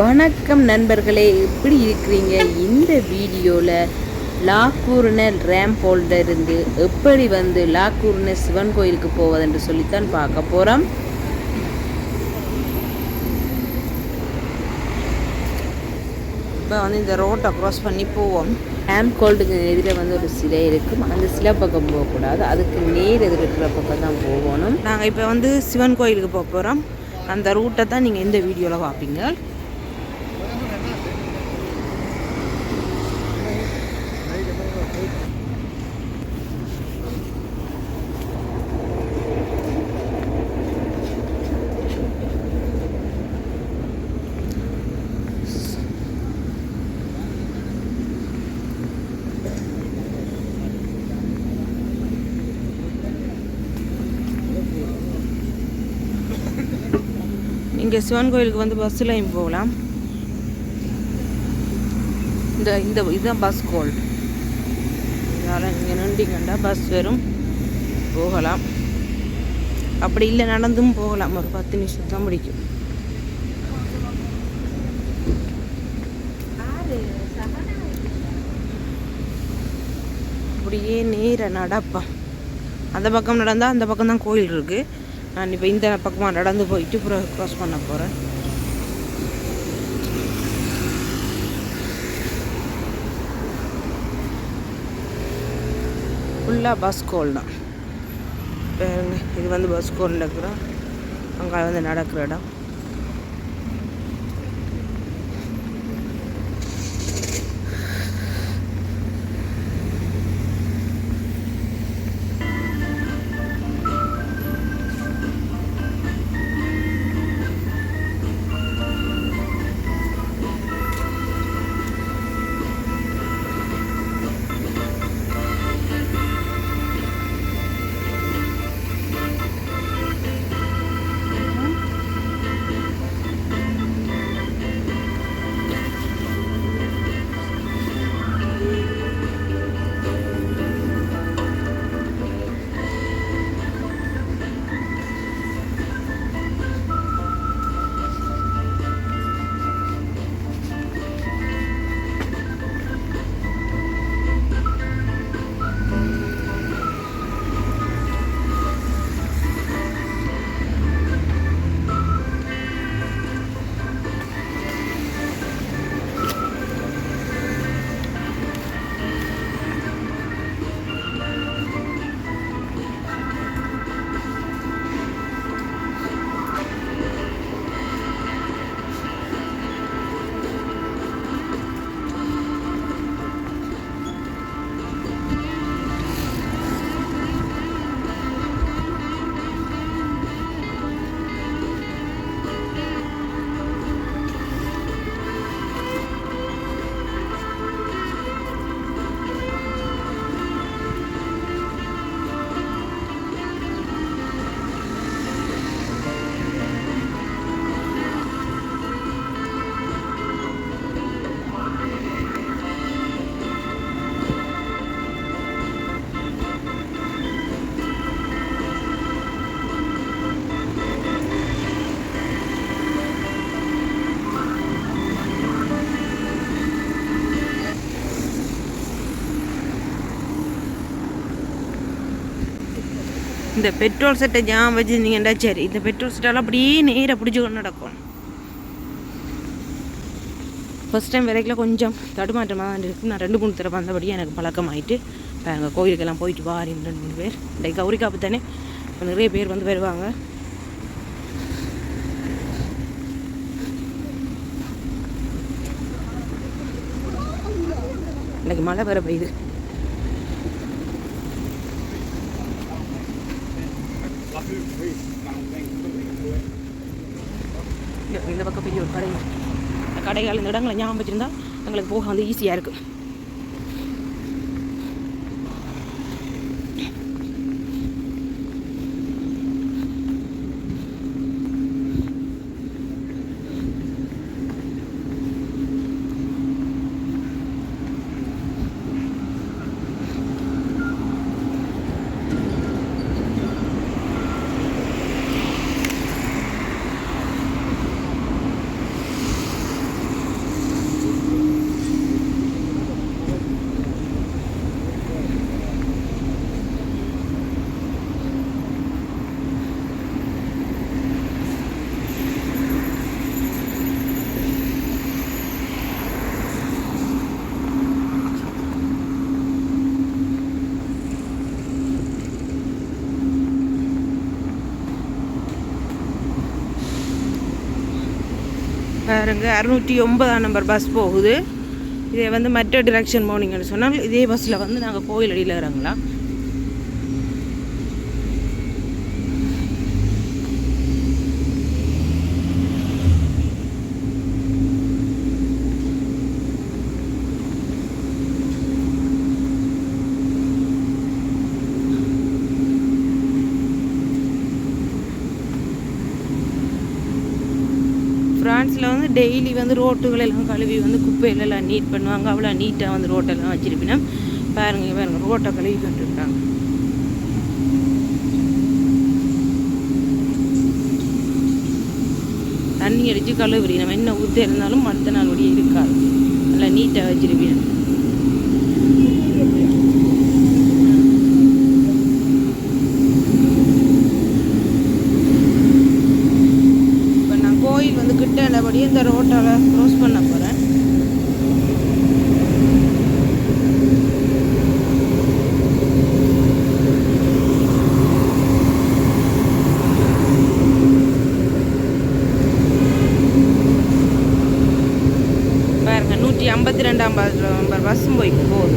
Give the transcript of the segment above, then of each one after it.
வணக்கம் நண்பர்களே எப்படி இருக்கிறீங்க? இந்த வீடியோவில் லாக்கூர்னர் ரேம்போல்ட இருந்து எப்படி வந்து லாக்கூர்னர் சிவன் கோயிலுக்கு போவதென்று சொல்லித்தான் பார்க்க போகிறோம் இப்போ வந்து இந்த ரோட்டை க்ராஸ் பண்ணி போவோம். ரேம்ப் கோல்டுக்கு எதிரே வந்து ஒரு சிலை இருக்கும். அந்த சிலை பக்கம் போகக்கூடாது. அதுக்கு நேர் எதிர் இருக்கிற பக்கம் தான் போகணும். நாங்கள் இப்போ வந்து சிவன் கோயிலுக்கு போக போகிறோம் அந்த ரூட்டை தான் நீங்கள் இந்த வீடியோவில் பார்ப்பீங்க. இங்கே சிவன் கோயிலுக்கு வந்து பஸ்ஸுலையும் போகலாம். இந்த இந்த இதுதான் பஸ் கோல் இதனால் இங்கே நின்றீங்கண்டா பஸ் வரும். போகலாம். அப்படி இல்லை நடந்தும் போகலாம். ஒரு பத்து நிமிஷம் தான் முடிக்கும். அப்படியே நேர நடப்பா. அந்த பக்கம் நடந்தால் அந்த பக்கம் தான் கோயில் இருக்குது நான் இப்போ இந்த பக்கமாக நடந்து போயிட்டு அப்புறம் க்ராஸ் பண்ண போகிறேன் ஃபுல்லாக பஸ் கோல் தான். இது வந்து பஸ் கோலில் இருக்கிறோம் அங்கே வந்து நடக்கிற இடம். இந்த பெட்ரோல் செட்டை ஞாபகம் வச்சுருந்தீங்கன்னா சரி இந்த பெட்ரோல் செட்டெல்லாம் அப்படியே நேராக பிடிச்சி கொண்டு நடக்கும். ஃபஸ்ட் டைம் விலைக்கெல்லாம் கொஞ்சம் தடுமாற்றமாக தான் இருக்குது நான் ரெண்டு மூணு தடவை வந்தபடியே எனக்கு பழக்கமாயிட்டு இப்போ எங்கள் கோயிலுக்கெல்லாம் போயிட்டு வாரின்னு ரெண்டு மூணு பேர். இந்த கௌரி காப்பு தானே? நிறைய பேர் வந்து வருவாங்க. இன்றைக்கி மழை வேற பெய்யுது. இந்த- பக்கம் பெரிய ஒரு கடை இந்த கடைகள் இந்த இடங்களை ஞாபகம் வச்சுருந்தா எங்களுக்கு போக வந்து ஈஸியாக இருக்குது பாருங்க அறுநூற்றி ஒன்பதாம் நம்பர் பஸ் போகுது. இதே வந்து மற்ற டிரெக்ஷன் போனீங்கன்னு சொன்னால் இதே பஸ்ஸில் வந்து நாங்கள் கோயில் அடியில் இறங்கலாம் ஃப்ரான்ஸில் வந்து டெய்லி வந்து ரோட்டுகள் எல்லாம் கழுவி வந்து குப்பையில எல்லாம் நீட் பண்ணுவாங்க. அவ்வளோ நீட்டாக வந்து ரோட்டெல்லாம் வச்சிருப்பினா பாருங்க பாருங்க. ரோட்டை கழுவி கொண்டிருக்காங்க தண்ணி அடித்து கழுவுறி நம்ம என்ன ஊற்றி இருந்தாலும் அடுத்த நாள் ஒடியே இருக்காது. நல்லா நீட்டாக வச்சிருப்பேன் இப்போ நான் கோயில் வந்து கிட்ட இருந்தபடியே இந்த ரோட்டால் க்ரோஸ் பண்ண போகிறேன் பாருங்க நூற்றி ஐம்பத்தி ரெண்டாம் நம்பர் பஸ்ஸும் போய் போகுது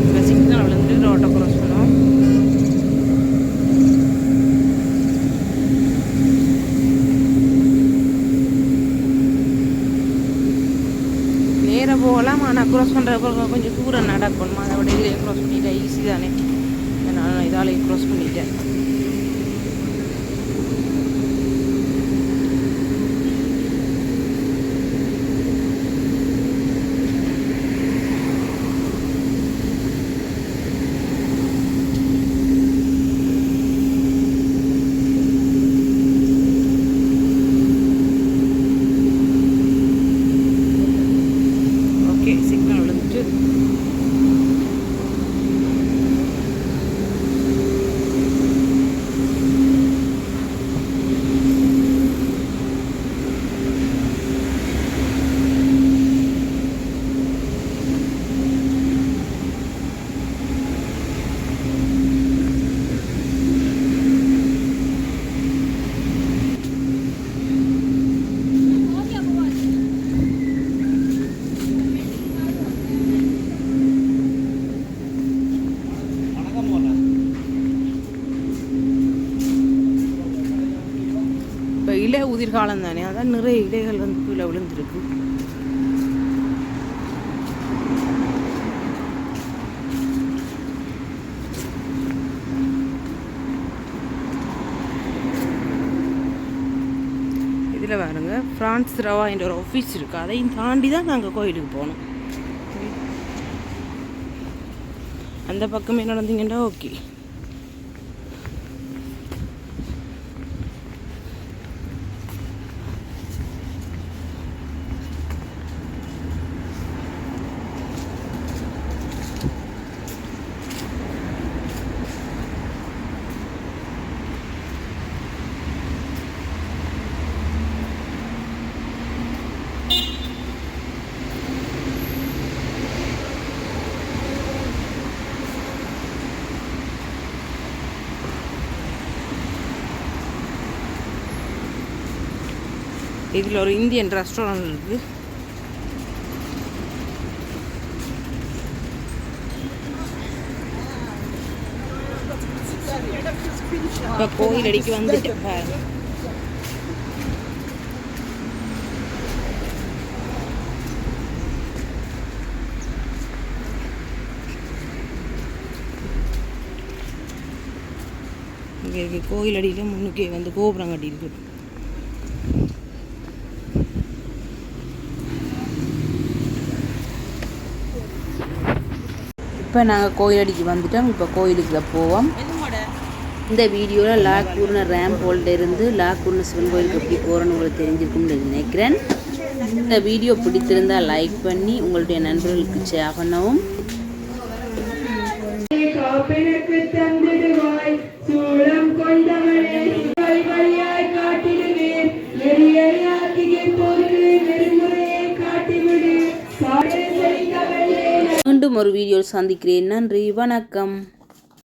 இப்போ சிக்னல் விழுந்து ரோட்டை க்ராஸ் பண்ணுவோம் நேர போகலாம் ஆனால் க்ராஸ் பண்ணுற கொஞ்சம் தூரம் நடக்கணும்? அதை விட இதிலே க்ராஸ் பண்ணிட்டேன். ஈஸி தானே. நான் இதாலே க்ராஸ் பண்ணிட்டேன் ஓகே சிக்னல் விழுந்துட்டு இப்போ காலம் தானே அதான் நிறைய இலைகள் வந்து கீழே விழுந்திருக்கு. இதில் பாருங்க ஃப்ரான்ஸ் ரவா என்ற ஒரு ஆஃபீஸ் இருக்குது அதையும் தாண்டி தான் நாங்கள் கோயிலுக்கு போனோம். அந்த பக்கமே நடந்தீங்கன்னா ஓகே. இதில் ஒரு இந்தியன் ரெஸ்டாரண்ட் இருக்குது இப்போ கோயில் அடிக்கு வந்துட்டு பாருங்க இங்கே இருக்கு கோயில் அடியில் முன்னுக்கே வந்து கோபுரம் கட்டியிருக்கு. இப்போ நாங்கள் கோயிலடிக்கு வந்துட்டோம். இப்போ கோயிலுக்குள்ள போவோம். இந்த வீடியோவில் லாக்கூர்ன ரேம் போல்ட இருந்து லாக்கூர்ன சிவன் கோயிலுக்கு எப்படி போகிறோன்னு உங்களுக்கு தெரிஞ்சிருக்கும்னு நினைக்கிறேன். இந்த வீடியோ பிடித்திருந்தால் லைக் பண்ணி உங்களுடைய நண்பர்களுக்கு ஷேர் பண்ணவும். மீண்டும் ஒரு வீடியோவில் சந்திக்கிறேன். நன்றி வணக்கம்.